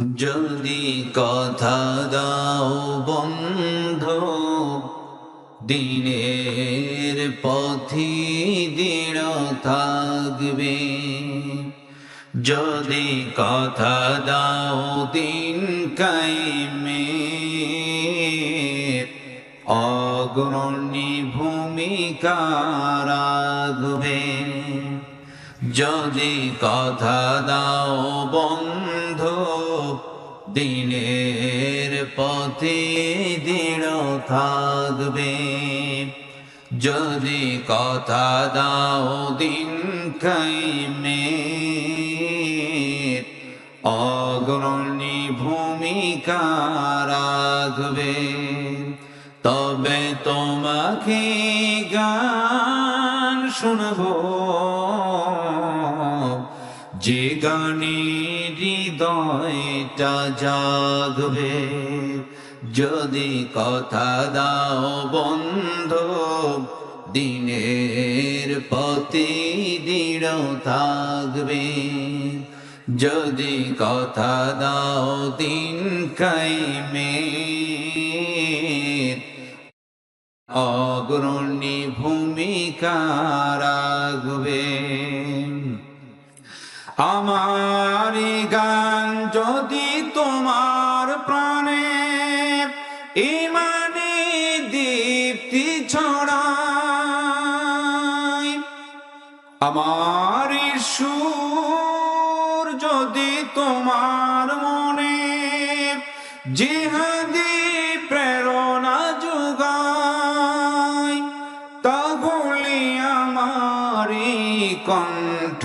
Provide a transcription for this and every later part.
যদি কথা দাও বন্ধ। দিনের পথি দৃঢ় থাকবে। যদি কথা দাও দিন কাইমে অগ্রণী ভূমিকা রাখবে। যদি কথা দাও বন্ধ দিনের পথে দৃঢ় থাকবে। যদি কথা দাও দিন কাইমে অগ্রণী ভূমিকা রাখবে। তবে তোমাকে গান শুনব। গানে হৃদয়টা জাগবে। যদি কথা দাও বন্ধ, দিনের পথে দৃঢ় থাকবে। যদি কথা দাও দিন কাইমে অগ্রণী ভূমিকা রাখবে। আমার গান যদি তোমার প্রাণে ইমানে দীপ্তি ছড়ায়, আমার সুর যদি তোমার মনে জিহাদি প্রেরণা যোগায় তাহলে আমার এই কণ্ঠ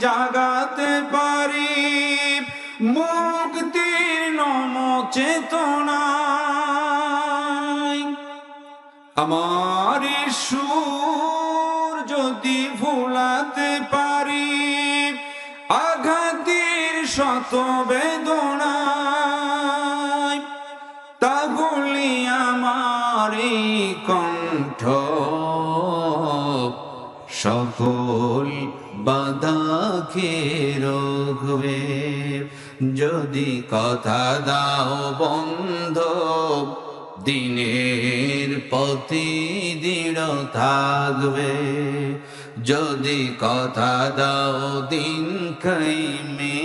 জাগাতে পারি। মুক্তির নম চেতনায়। আমার সুর যদি ভুলাতে পারি, আঘাতের শত বেদনায়, তাহলে আমার কণ্ঠ সকল বাধাকে রোগবে যদি কথা দাও বন্ধ, দিনের পথে দৃঢ় থাকবে। যদি কথা দাও দিন কাইমে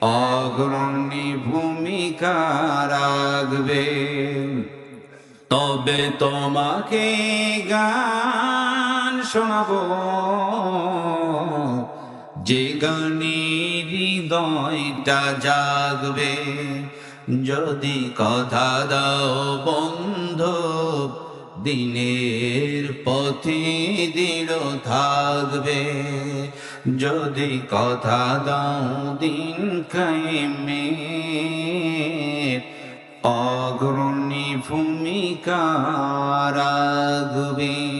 অগ্রণী ভূমিকা রাখবে। তবে তোমাকে গান শোনাবো। যে গানে হৃদয়টা জাগবে, যদি কথা দাও বন্ধ, দিনের পথে দৃঢ় থাকবে। যদি কথা দাও দিন কায়েমে, অগ্রণী ভূমিকা রাখবে।